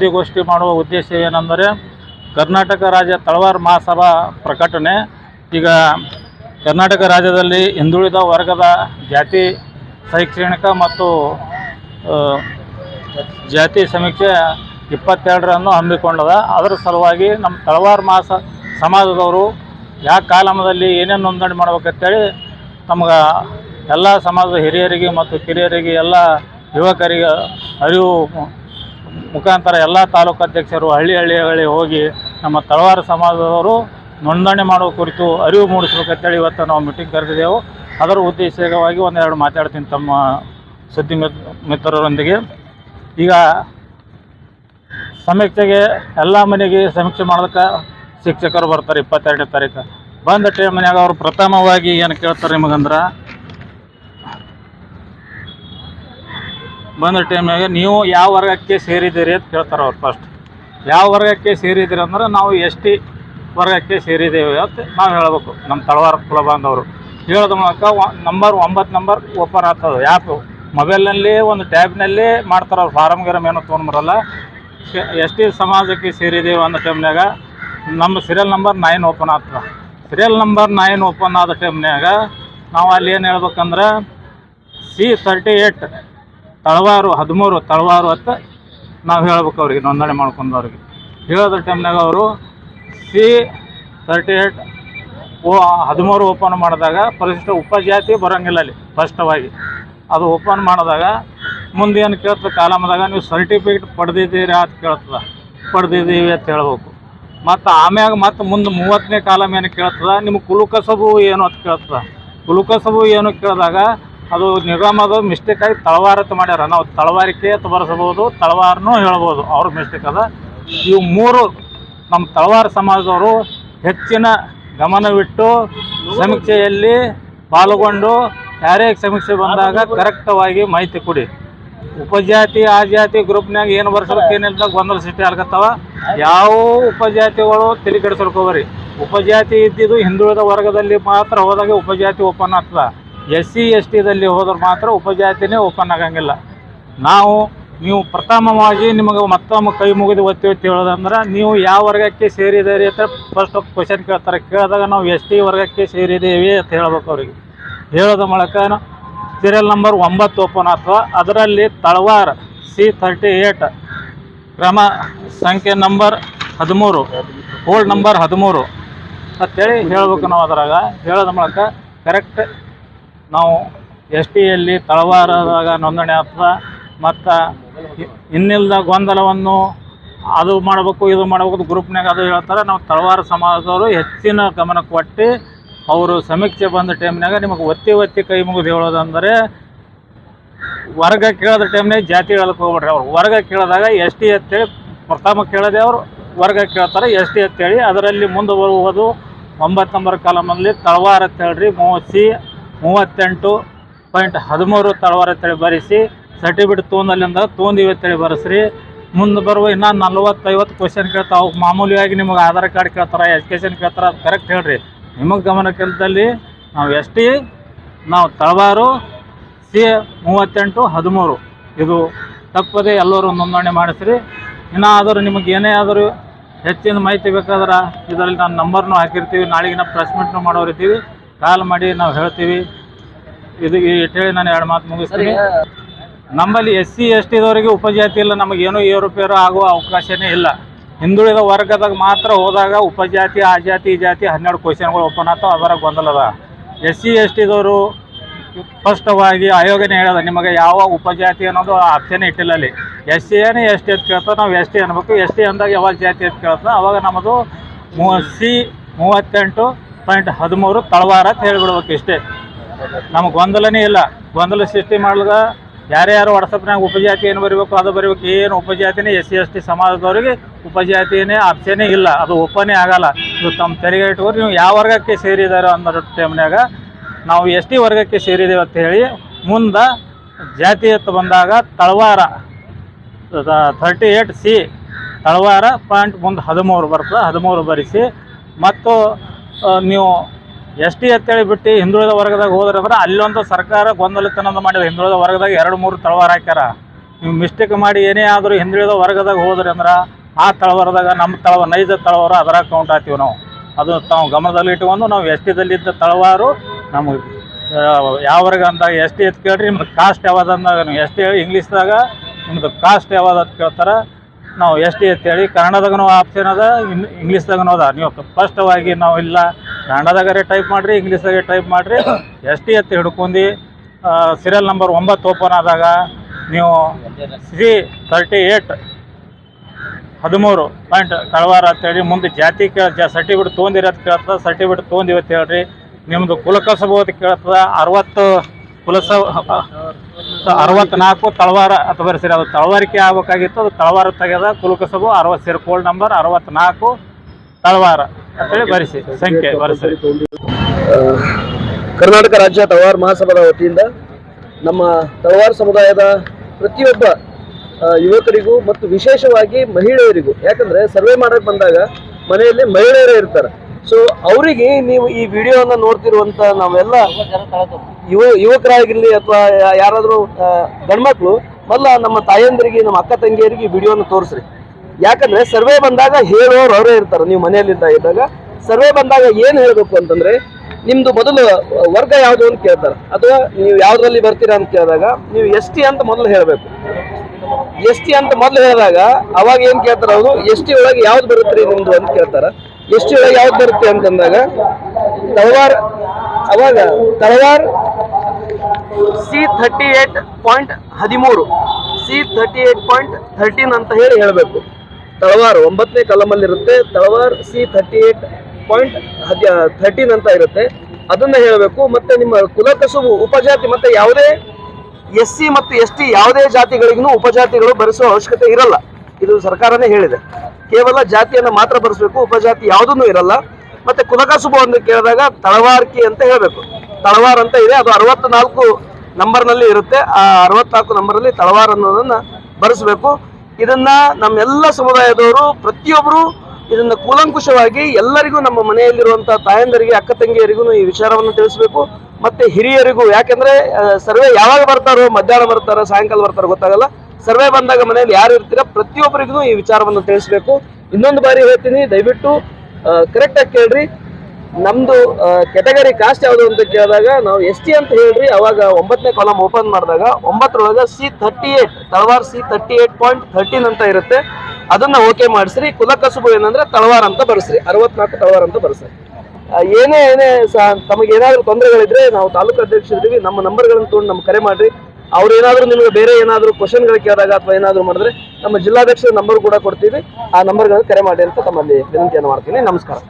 ಸುದ್ದಿಗೋಷ್ಠಿ ಮಾಡುವ ಉದ್ದೇಶ ಏನೆಂದರೆ, ಕರ್ನಾಟಕ ರಾಜ್ಯ ತಳವಾರ ಮಹಾಸಭಾ ಪ್ರಕಟಣೆ. ಈಗ ಕರ್ನಾಟಕ ರಾಜ್ಯದಲ್ಲಿ ಹಿಂದುಳಿದ ವರ್ಗದ ಜಾತಿ ಶೈಕ್ಷಣಿಕ ಮತ್ತು ಜಾತಿ ಸಮೀಕ್ಷೆ ಇಪ್ಪತ್ತೆರಡರನ್ನು ಹಮ್ಮಿಕೊಂಡದ. ಅದರ ಸಲುವಾಗಿ ನಮ್ಮ ತಳವಾರ ಮಾಸ ಸಮಾಜದವರು ಯಾವ ಕಾಲಮದಲ್ಲಿ ಏನೇನು ನೋಂದಣಿ ಮಾಡ್ಬೇಕಂತೇಳಿ ನಮ್ಗೆ ಎಲ್ಲ ಸಮಾಜದ ಹಿರಿಯರಿಗೆ ಮತ್ತು ಕಿರಿಯರಿಗೆ ಎಲ್ಲ ಯುವಕರಿಗೆ ಅರಿವು ಮುಖಾಂತರ ಎಲ್ಲ ತಾಲೂಕು ಅಧ್ಯಕ್ಷರು ಹಳ್ಳಿ ಹಳ್ಳಿಗಳಿಗೆ ಹೋಗಿ ನಮ್ಮ ತಳವಾರ ಸಮಾಜದವರು ನೋಂದಣಿ ಮಾಡುವ ಕುರಿತು ಅರಿವು ಮೂಡಿಸ್ಬೇಕಂತೇಳಿ ಇವತ್ತು ನಾವು ಮೀಟಿಂಗ್ ಕರೆದಿದ್ದೆವು. ಅದರ ಉದ್ದೇಶವಾಗಿ ಒಂದೆರಡು ಮಾತಾಡ್ತೀನಿ ತಮ್ಮ ಸುದ್ದಿ ಮಿತ್, ಮಿತ್ರರೊಂದಿಗೆ. ಈಗ ಸಮೀಕ್ಷೆಗೆ ಎಲ್ಲ ಮನೆಗೆ ಸಮೀಕ್ಷೆ ಮಾಡೋದಕ್ಕೆ ಶಿಕ್ಷಕರು ಬರ್ತಾರೆ ಇಪ್ಪತ್ತೆರಡನೇ ತಾರೀಕು. ಬಂದ ಟೈಮ್ನಾಗ ಅವರು ಪ್ರಥಮವಾಗಿ ಏನು ಕೇಳ್ತಾರೆ ನಿಮಗಂದ್ರೆ ಬಂದ ಟೈಮ್ನಾಗ ನೀವು ಯಾವ ವರ್ಗಕ್ಕೆ ಸೇರಿದ್ದೀರಿ ಅಂತ ಕೇಳ್ತಾರೆ ಅವ್ರು ಫಸ್ಟ್ ಯಾವ ವರ್ಗಕ್ಕೆ ಸೇರಿದ್ದೀರಿ ಅಂದ್ರೆ ನಾವು ಎಸ್ ಟಿ ವರ್ಗಕ್ಕೆ ಸೇರಿದ್ದೇವೆ ಅಂತ ನಾವು ಹೇಳಬೇಕು. ನಮ್ಮ ತಳವಾರ ಕುಲ ಬಾಂಧವರು ಹೇಳೋದ ಮೂಲಕ ನಂಬರ್ ಒಂಬತ್ತು ನಂಬರ್ ಓಪನ್ ಆಗ್ತದೆ. ಆ್ಯಪು ಮೊಬೈಲ್ನಲ್ಲಿ ಒಂದು ಟ್ಯಾಬ್ನಲ್ಲಿ ಮಾಡ್ತಾರೆ ಅವ್ರು. ಫಾರಮ್ ಗಿರಮ್ ಏನೋ ತೊಗೊಂಡ್ಬರಲ್ಲ ಎಸ್ ಟಿ ಸಮಾಜಕ್ಕೆ ಸೇರಿದ್ದೀವಿ ಅನ್ನೋ ಟೈಮ್ನಾಗ ನಮ್ಮ ಸೀರಿಯಲ್ ನಂಬರ್ ನೈನ್ ಓಪನ್ ಆಗ್ತದೆ. ಸೀರಿಯಲ್ ನಂಬರ್ ನೈನ್ ಓಪನ್ ಆದ ಟೈಮ್ನಾಗ ನಾವು ಅಲ್ಲಿ ಏನು ಹೇಳ್ಬೇಕಂದ್ರೆ ಸಿ ತರ್ಟಿ ಏಟ್ ತಳವಾರು, ಹದಿಮೂರು ತಳವಾರು ಅಂತ ನಾವು ಹೇಳ್ಬೇಕು ಅವ್ರಿಗೆ, ನೋಂದಣಿ ಮಾಡ್ಕೊಂಡವ್ರಿಗೆ ಹೇಳೋದ್ರ ಟೈಮ್ನಾಗ ಅವರು ಸಿ ತರ್ಟಿ ಏಟ್ ಓ, ಹದಿಮೂರು ಓಪನ್ ಮಾಡಿದಾಗ ಪರಿಶಿಷ್ಟ ಉಪಜಾತಿ ಬರೋಂಗಿಲ್ಲ ಅಲ್ಲಿ, ಸ್ಪಷ್ಟವಾಗಿ. ಅದು ಓಪನ್ ಮಾಡಿದಾಗ ಮುಂದೆ ಏನು ಕೇಳ್ತದೆ, ಕಾಲಮದಾಗ ನೀವು ಸರ್ಟಿಫಿಕೇಟ್ ಪಡೆದಿದ್ದೀರಾ ಅಂತ ಕೇಳ್ತದೆ. ಪಡೆದಿದ್ದೀವಿ ಅಂತ ಹೇಳ್ಬೇಕು. ಮತ್ತು ಆಮ್ಯಾಗ ಮತ್ತು ಮುಂದೆ ಮೂವತ್ತನೇ ಕಾಲಮ್ ಏನು ಕೇಳ್ತದೆ ನಿಮ್ಮ ಕುಲುಕಸಬು ಏನು ಅಂತ ಕೇಳ್ತದೆ. ಕುಲುಕಸಬು ಏನು ಕೇಳಿದಾಗ ಅದು ನಿಗಮದ ಮಿಸ್ಟೇಕ್ ಆಗಿ ತಳವಾರ ಅಂತ ಮಾಡ್ಯಾರ. ನಾವು ತಳವಾರಿಕೆ ಅಂತ ಬರೆಸಬಹುದು, ತಳವಾರನೂ ಹೇಳ್ಬೋದು ಅವ್ರ ಮಿಸ್ಟೇಕ್ ಅದ. ಇವು ಮೂರು ನಮ್ಮ ತಳವಾರ ಸಮಾಜದವರು ಹೆಚ್ಚಿನ ಗಮನವಿಟ್ಟು ಸಮೀಕ್ಷೆಯಲ್ಲಿ ಪಾಲ್ಗೊಂಡು ಯಾರೇ ಸಮೀಕ್ಷೆ ಬಂದಾಗ ಕರೆಕ್ಟವಾಗಿ ಮಾಹಿತಿ ಕೊಡಿ. ಉಪಜಾತಿ ಆ ಜಾತಿ ಗ್ರೂಪ್ನಾಗ ಏನು ಬರ್ಸೋಕೆ ಏನಿಲ್ಲ ಗೊಂದಲ ಸೃಷ್ಟಿ ಆಗ್ಲತ್ತವ. ಯಾವ ಉಪಜಾತಿಗಳು ತಲೆ ಉಪಜಾತಿ ಇದ್ದಿದ್ದು ಹಿಂದುಳಿದ ವರ್ಗದಲ್ಲಿ ಮಾತ್ರ ಹೋದಾಗ ಉಪಜಾತಿ ಓಪನ್ ಆಗ್ತದ. ಎಸ್ ಸಿ ಎಸ್ ಟಿದಲ್ಲಿ ಹೋದ್ರೆ ಮಾತ್ರ ಉಪಜಾತಿನೇ ಓಪನ್ ಆಗಂಗಿಲ್ಲ. ನಾವು, ನೀವು ಪ್ರಥಮವಾಗಿ ನಿಮಗೆ ಮತ್ತೊಮ್ಮೆ ಕೈ ಮುಗಿದು ಒತ್ತಿ ಹೇಳೋದಂದ್ರೆ, ನೀವು ಯಾವ ವರ್ಗಕ್ಕೆ ಸೇರಿದ್ದೀರಿ ಅಂತ ಫಸ್ಟ್ ಕ್ವಶನ್ ಕೇಳ್ತಾರೆ. ಕೇಳಿದಾಗ ನಾವು ಎಸ್ ಟಿ ವರ್ಗಕ್ಕೆ ಸೇರಿದ್ದೇವೆ ಅಂತ ಹೇಳ್ಬೇಕು ಅವ್ರಿಗೆ. ಹೇಳೋದ ಮೂಲಕ ಸೀರಿಯಲ್ ನಂಬರ್ ಒಂಬತ್ತು ಓಪನ್ ಅಥವಾ ಅದರಲ್ಲಿ ತಳವಾರ ಸಿ ತರ್ಟಿ ಏಟ್ ಕ್ರಮ ಸಂಖ್ಯೆ ನಂಬರ್ ಹದಿಮೂರು ಓಲ್ಡ್ ನಂಬರ್ ಹದಿಮೂರು. ಅಂತೇಳಿ ಹೇಳ್ಬೇಕು ನಾವು ಅದರಾಗ. ಹೇಳೋದ ಮೂಲಕ ಕರೆಕ್ಟ್ ನಾವು ಎಸ್ ಟಿಯಲ್ಲಿ ತಳವಾರದಾಗ ನೋಂದಣಿ ಆಗ್ತದೆ, ಮತ್ತು ಇನ್ನಿಲ್ಲದ ಗೊಂದಲವನ್ನು ಅದು ಮಾಡಬೇಕು, ಇದು ಮಾಡಬೇಕು ಗ್ರೂಪ್ನಾಗ ಅದು ಹೇಳ್ತಾರೆ. ನಾವು ತಳವಾರ ಸಮಾಜದವರು ಹೆಚ್ಚಿನ ಗಮನ ಕೊಟ್ಟು ಅವರು ಸಮೀಕ್ಷೆ ಬಂದ ಟೈಮ್ನಾಗ ನಿಮಗೆ ಒತ್ತಿ ಒತ್ತಿ ಕೈ ಮುಗಿದು ಹೇಳೋದಂದರೆ, ವರ್ಗ ಕೇಳೋದ ಟೈಮ್ನಾಗ ಜಾತಿ ಹೇಳಕ್ಕೆ ಹೋಗ್ಬೇಡ್ರಿ ಅವ್ರು. ವರ್ಗ ಕೇಳಿದಾಗ ಎಸ್ ಟಿ ಅಂತೇಳಿ ಪ್ರಥಮ ಕೇಳದೆ ಅವರು, ವರ್ಗ ಕೇಳ್ತಾರೆ. ಎಸ್ ಟಿ ಅಂತೇಳಿ ಅದರಲ್ಲಿ ಮುಂದೆ ಬರುವುದು ಒಂಬತ್ತು ನಂಬರ್ ಕಾಲಮಲ್ಲಿ ತಳವಾರ ಅಂತ ಹೇಳ್ರಿ. ಮೋಸಿ ಮೂವತ್ತೆಂಟು ಪಾಯಿಂಟ್ ಹದಿಮೂರು ತಳವಾರ ತಳಿ ಬರೆಸಿ ಸರ್ಟಿಫಿಕೇಟ್ ತೊಗೊಂಡಲ್ಲಿಂದ ತೊಗೊಂಡಿವಿ ತಳಿ ಬರೆಸ್ರಿ ಮುಂದೆ ಬರುವ ಇನ್ನೂ ನಲ್ವತ್ತೈವತ್ತು ಕ್ವಶನ್ ಕೇಳ್ತಾವೆ ಮಾಮೂಲಿಯಾಗಿ ನಿಮಗೆ ಆಧಾರ್ ಕಾರ್ಡ್ ಕೇಳ್ತಾರೆ ಎಜುಕೇಷನ್ ಕೇಳ್ತಾರೆ, ಅದು ಕರೆಕ್ಟ್ ಹೇಳ್ರಿ. ನಿಮಗೆ ಗಮನ ಗಮನಕ್ಕಿಲ್ದಲ್ಲಿ ನಾವು ಎಸ್ ಟಿ, ನಾವು ತಳವಾರು, ಸಿ ಮೂವತ್ತೆಂಟು, ಹದಿಮೂರು. ಇದು ತಪ್ಪದೆ ಎಲ್ಲರೂ ನೋಂದಣಿ ಮಾಡಿಸ್ರಿ. ಇನ್ನೂ ಆದರೂ ನಿಮಗೆ ಏನೇ ಆದರೂ ಹೆಚ್ಚಿನ ಮಾಹಿತಿ ಬೇಕಾದ್ರೆ ಇದರಲ್ಲಿ ನಾನು ನಂಬರ್ನು ಹಾಕಿರ್ತೀವಿ, ನಾಳೆಗಿನ ಪ್ರೆಸ್ ಮೀಟ್ನು ಮಾಡೋರಿದ್ದೀವಿ. ಕಾಲ್ ಮಾಡಿ ನಾವು ಹೇಳ್ತೀವಿ. ಇದು ಇಟ್ಟೇಳಿ ನಾನು ಎರಡು ಮಾತು ಮುಗಿಸ್ತೀನಿ. ನಮ್ಮಲ್ಲಿ ಎಸ್ ಸಿ ಎಸ್ ಟಿದವರಿಗೆ ಉಪಜಾತಿ ಇಲ್ಲ. ನಮಗೇನು ಏರುಪೇರು ಆಗುವ ಅವಕಾಶನೇ ಇಲ್ಲ. ಹಿಂದುಳಿದ ವರ್ಗದಾಗ ಮಾತ್ರ ಹೋದಾಗ ಉಪಜಾತಿ ಆ ಜಾತಿ ಈ ಜಾತಿ ಹನ್ನೆರಡು ಕ್ವಶನ್ಗಳು ಓಪನ್ ಆಗ್ತಾವೆ ಅದರ ಗೊಂದಲದ ಎಸ್ ಸಿ ಎಸ್ ಟಿದವರು ಸ್ಪಷ್ಟವಾಗಿ ಆಯೋಗನೇ ಹೇಳೋದು ನಿಮಗೆ ಯಾವ ಉಪಜಾತಿ ಅನ್ನೋದು ಆಪ್ಷನ್ ಇಟ್ಟಿಲ್ಲ ಅಲ್ಲಿ. ಎಸ್ ಸಿ ಏನೇ ಎಸ್ ಟಿ ಅಂತ ಕೇಳ್ತಾರೆ ನಾವು ಎಸ್ ಟಿ ಅನ್ಬೇಕು. ಎಸ್ ಟಿ ಅಂದಾಗ ಯಾವ ಜಾತಿ ಅಂತ ಕೇಳ್ತಾ ಅವಾಗ ನಮ್ಮದು ಮೂ ಸಿ ಮೂವತ್ತೆಂಟು ಪಾಯಿಂಟ್ ಹದಿಮೂರು ತಳವಾರ ಅಂತ ಹೇಳಿಬಿಡ್ಬೇಕು ಇಷ್ಟೇ. ನಮಗೆ ಗೊಂದಲನೇ ಇಲ್ಲ. ಗೊಂದಲ ಸೃಷ್ಟಿ ಮಾಡ್ಲಾಗ ಯಾರ್ಯಾರು ಯಾರು ವಾಟ್ಸಪ್ನಾಗ ಉಪಜಾತಿ ಏನು ಬರೀಬೇಕು ಅದು ಬರೀಬೇಕು, ಏನು ಉಪಜಾತಿನೇ ಎಸ್ ಸಿ, ಎಸ್ ಟಿ ಸಮಾಜದವ್ರಿಗೆ ಉಪಜಾತಿನೇ ಆಪ್ಷನೇ ಇಲ್ಲ. ಅದು ಓಪನೇ ಆಗಲ್ಲ. ಇದು ತಮ್ಮ ತೆರಿಗೆ ಇಟ್ಕೊಂಡು ನೀವು ಯಾವ ವರ್ಗಕ್ಕೆ ಸೇರಿದಾರೋ ಅನ್ನೋ ಟೈಮ್ನಾಗ ನಾವು ಎಸ್ ಟಿ ವರ್ಗಕ್ಕೆ ಸೇರಿದ್ದೇವೆ ಅಂತ ಹೇಳಿ ಮುಂದೆ ಜಾತಿ ಅಂತ ಬಂದಾಗ Talawar thirty eight C Talawar point ಮುಂದೆ ಹದಿಮೂರು ಬರ್ತದೆ, ಹದಿಮೂರು ಬರಿಸಿ, ಮತ್ತು ನೀವು ಎಸ್ ಟಿ ಅಂತೇಳಿ ಬಿಟ್ಟು ಹಿಂದುಳಿದ ವರ್ಗದಾಗ ಹೋದ್ರೆ ಅಂದ್ರೆ ಅಲ್ಲೊಂದು ಸರ್ಕಾರ ಗೊಂದಲತನದ ಮಾಡಿದ. ಹಿಂದುಳಿದ ವರ್ಗದಾಗ ಎರಡು ಮೂರು ತಳವಾರ ಹಾಕ್ಯಾರ. ನೀವು ಮಿಸ್ಟೇಕ್ ಮಾಡಿ ಏನೇ ಆದರೂ ಹಿಂದುಳಿದ ವರ್ಗದಾಗ ಹೋದ್ರೆ ಅಂದ್ರೆ ಆ ತಳವಾರದಾಗ ನಮ್ಮ ತಳವ ನೈಜ ತಳವಾರ ಅದರ ಕೌಂಟ್ ಹಾಕ್ತೀವಿ ನಾವು. ಅದು ತಾವು ಗಮನದಲ್ಲಿ ಇಟ್ಕೊಂಡು ನಾವು ಎಸ್ ಟಿದಲ್ಲಿದ್ದ ತಳವಾರು ನಮಗೆ ಯಾವ ವರ್ಗ ಅಂದಾಗ ಎಸ್ ಟಿ ಎತ್ ಕೇಳ್ರಿ. ನಿಮ್ದು ಕಾಸ್ಟ್ ಯಾವ್ದು ಅಂದಾಗ ನೀವು ಎಸ್ ಟಿ ಇಂಗ್ಲೀಷ್ದಾಗ ನಿಮ್ದು ಕಾಸ್ಟ್ ಯಾವ್ದು ಅಂತ ಕೇಳ್ತಾರೆ. ನಾವು ಎಸ್ ಟಿ ಅಂತೇಳಿ ಕನ್ನಡದಾಗನೂ ಆಪ್ಷನ್ ಅದ ಇನ್ ಇಂಗ್ಲೀಷ್ದಾಗನೂ ಅದ. ನೀವು ಸ್ಪಷ್ಟವಾಗಿ ನಾವು ಇಲ್ಲ, ಕನ್ನಡದಾಗರೆ ಟೈಪ್ ಮಾಡಿರಿ ಇಂಗ್ಲೀಷ್ದಾಗೆ ಟೈಪ್ ಮಾಡಿರಿ, ಎಸ್ ಟಿ ಅಂತ ಹಿಡ್ಕೊಂಡು ಸೀರಿಯಲ್ ನಂಬರ್ ಒಂಬತ್ತು ಓಪನ್ ಆದಾಗ ನೀವು ಸಿ ತರ್ಟಿ ಏಟ್ ಹದಿಮೂರು ಪಾಯಿಂಟ್ ತಳವಾರ ಅಂತೇಳಿ ಮುಂದೆ ಜಾತಿ ಕೇಳ, ಜಾ ಸರ್ಟಿಫಿಕೇಟ್ ತೊಗೊಂಡಿರೋದು ಕೇಳ್ತದೆ ಸರ್ಟಿಫಿಕೇಟ್ ತೊಗೊಂಡಿವತ್ತು ಹೇಳ್ರಿ ನಿಮ್ಮದು ಕುಲಕಸಬಹುದು ಕೇಳ್ತದೆ, ಅರವತ್ತು ಕುಲಸ ಅರವತ್ತ್ನಾಲ್ಕು ತಳವಾರ ಅಂತ ಸರಿ ಅದು ತಳವಾರಿಕೆ ಆಗ್ಬೇಕಾಗಿತ್ತು, ಅದು ತಳವಾರ ತೆಗೆದ ಕುಲಕಸಬು ಅರವತ್ತು ಸೇರಿ ಕೋಲ್ಡ್ ನಂಬರ್ ಅರವತ್ನಾಲ್ಕು ತಳವಾರ ಅಂತೇಳಿ ಬರೆಸಿ, ಸಂಖ್ಯೆ ಬರೆಸಿ. ಕರ್ನಾಟಕ ರಾಜ್ಯ ತಳವಾರ ಮಹಾಸಭಾದ ವತಿಯಿಂದ ನಮ್ಮ ತಳವಾರ ಸಮುದಾಯದ ಪ್ರತಿಯೊಬ್ಬ ಯುವಕರಿಗೂ ಮತ್ತು ವಿಶೇಷವಾಗಿ ಮಹಿಳೆಯರಿಗೂ, ಯಾಕಂದ್ರೆ ಸರ್ವೆ ಮಾಡಕ್ ಬಂದಾಗ ಮನೆಯಲ್ಲಿ ಮಹಿಳೆಯರೇ ಇರ್ತಾರೆ. ಸೊ ಅವರಿಗೆ ನೀವು ಈ ವಿಡಿಯೋನ ನೋಡ್ತಿರುವಂತ ನಾವೆಲ್ಲ ಯುವ ಯುವಕರಾಗಿರ್ಲಿ ಅಥವಾ ಯಾರಾದರೂ ಗಂಡ್ಮಕ್ಳು, ಮೊದಲ ನಮ್ಮ ತಾಯಂದಿರಿಗೆ, ನಮ್ಮ ಅಕ್ಕ ತಂಗಿಯರಿಗೆ ವಿಡಿಯೋನ ತೋರಿಸ್ರಿ. ಯಾಕಂದ್ರೆ ಸರ್ವೆ ಬಂದಾಗ ಹೇಳೋರು ಅವರೇ ಇರ್ತಾರೆ. ನೀವು ಮನೆಯಲ್ಲಿದ್ದ ಇದ್ದಾಗ ಸರ್ವೆ ಬಂದಾಗ ಏನು ಹೇಳ್ಬೇಕು ಅಂತಂದ್ರೆ, ನಿಮ್ದು ಮೊದಲು ವರ್ಗ ಯಾವುದು ಅಂತ ಕೇಳ್ತಾರೆ. ಅಥವಾ ನೀವು ಯಾವ್ದ್ರಲ್ಲಿ ಬರ್ತೀರಾ ಅಂತ ಕೇಳಿದಾಗ ನೀವು ಎಸ್ ಟಿ ಅಂತ ಮೊದಲು ಹೇಳಬೇಕು. ಎಸ್ ಟಿ ಅಂತ ಮೊದಲು ಹೇಳಿದಾಗ ಅವಾಗ ಏನು ಕೇಳ್ತಾರೆ ಅವರು? ಎಸ್ ಟಿ ಒಳಗೆ ಯಾವ್ದು ಬರುತ್ತೆ ನಿಮ್ದು ಅಂತ ಕೇಳ್ತಾರೆ. ಎಸ್ ಟಿ ಒಳಗೆ ಯಾವ್ದು ಬರುತ್ತೆ ಅಂತಂದಾಗ, ತಳವಾರ್, ಅವಾಗ Talawar C thirty eight point ಹದಿಮೂರು. C thirty eight point thirteen ಅಂತ ಹೇಳಿ ಹೇಳಬೇಕು. ತಳವಾರ್ ಒಂಬತ್ತನೇ ಕಲಮಲ್ಲಿರುತ್ತೆ. Talawar C thirty eight point ಹದಿ ಥರ್ಟೀನ್ ಅಂತ ಇರುತ್ತೆ. ಅದನ್ನು ಹೇಳಬೇಕು. ಮತ್ತು ನಿಮ್ಮ ಕುಲಕಸುಬು ಉಪಜಾತಿ ಮತ್ತು ಯಾವುದೇ ಎಸ್ ಸಿ ಮತ್ತು ಎಸ್ ಟಿ ಯಾವುದೇ ಜಾತಿಗಳಿಗೂ ಉಪಜಾತಿಗಳು ಬರೆಸುವ ಅವಶ್ಯಕತೆ ಇರಲ್ಲ. ಇದು ಸರ್ಕಾರನೇ ಹೇಳಿದೆ. ಕೇವಲ ಜಾತಿಯನ್ನು ಮಾತ್ರ ಬರೆಸಬೇಕು, ಉಪಜಾತಿ ಯಾವುದೂ ಇರಲ್ಲ. ಮತ್ತು ಕುಲಕಸುಬು ಅಂತ ಕೇಳಿದಾಗ ತಳವಾರ್ಕಿ ಅಂತ ಹೇಳಬೇಕು. ತಳವಾರ್ ಅಂತ ಇದೆ. ಅದು ಅರವತ್ನಾಲ್ಕು ನಂಬರ್ನಲ್ಲಿ ಇರುತ್ತೆ. ಆ ಅರವತ್ನಾಲ್ಕು ನಂಬರಲ್ಲಿ ತಳವಾರ್ ಅನ್ನೋದನ್ನ ಬರೆಸಬೇಕು. ಇದನ್ನ ನಮ್ಮೆಲ್ಲ ಸಮುದಾಯದವರು ಪ್ರತಿಯೊಬ್ಬರು ಇದನ್ನ ಕೂಲಂಕುಷವಾಗಿ ಎಲ್ಲರಿಗೂ ನಮ್ಮ ಮನೆಯಲ್ಲಿರುವಂತಹ ತಾಯಂದರಿಗೆ, ಅಕ್ಕ ತಂಗಿಯರಿಗೂ ಈ ವಿಚಾರವನ್ನು ತಿಳಿಸಬೇಕು. ಮತ್ತೆ ಹಿರಿಯರಿಗೂ ಯಾಕೆಂದ್ರೆ ಸರ್ವೆ ಯಾವಾಗ ಬರ್ತಾರೋ, ಮಧ್ಯಾಹ್ನ ಬರ್ತಾರೋ, ಸಾಯಂಕಾಲ ಬರ್ತಾರೋ ಗೊತ್ತಾಗಲ್ಲ. ಸರ್ವೆ ಬಂದಾಗ ಮನೆಯಲ್ಲಿ ಯಾರು ಇರ್ತೀರ, ಪ್ರತಿಯೊಬ್ಬರಿಗೂ ಈ ವಿಚಾರವನ್ನು ತಿಳಿಸಬೇಕು. ಇನ್ನೊಂದು ಬಾರಿ ಹೇಳ್ತೀನಿ, ದಯವಿಟ್ಟು ಕರೆಕ್ಟ್ ಆಗಿ ಕೇಳ್ರಿ. ನಮ್ದು ಕೆಟಗರಿ ಕಾಸ್ಟ್ ಯಾವುದು ಅಂತ ಕೇಳಿದಾಗ ನಾವು ಎಸ್ ಟಿ ಅಂತ ಹೇಳ್ರಿ, ಅವಾಗ ಒಂಬತ್ತನೇ ಕಾಲಮ್ ಓಪನ್ ಮಾಡಿದಾಗ ಒಂಬತ್ತರೊಳಗೆ C thirty eight Talawar C thirty eight point thirteen ಅಂತ ಇರುತ್ತೆ. ಅದನ್ನ ಓಕೆ ಮಾಡಿಸ್ರಿ. ಕುಲಕಸುಬು ಏನಂದ್ರೆ ತಳವಾರ್ ಅಂತ ಬರ್ಸ್ರಿ. ಅರವತ್ನಾಲ್ಕು ತಳವಾರ್ ಅಂತ ಬರ್ಸ್ರಿ. ಏನೇ ಏನೇ ತಮಗೆ ಏನಾದರೂ ತೊಂದರೆಗಳಿದ್ರೆ ನಾವು ತಾಲೂಕು ಅಧ್ಯಕ್ಷರಿದ್ದೀವಿ ನಮ್ಮ ನಂಬರ್ಗಳನ್ನು ತೊಗೊಂಡು ನಮ್ಗೆ ಕರೆ ಮಾಡ್ರಿ. ಅವ್ರು ಏನಾದರೂ ನಿಮಗೆ ಬೇರೆ ಏನಾದರೂ ಕ್ವಶನ್ಗಳು ಕೇಳಿದಾಗ ಅಥವಾ ಏನಾದರೂ ಮಾಡಿದ್ರೆ ನಮ್ಮ ಜಿಲ್ಲಾಧ್ಯಕ್ಷರ ನಂಬರ್ ಕೂಡ ಕೊಡ್ತೀವಿ. ಆ ನಂಬರ್ಗಳನ್ನು ಕರೆ ಮಾಡಿ ಅಂತ ತಮ್ಮಲ್ಲಿ ವಿನಂತಿಯನ್ನು ಮಾಡ್ತೀನಿ. ನಮಸ್ಕಾರ.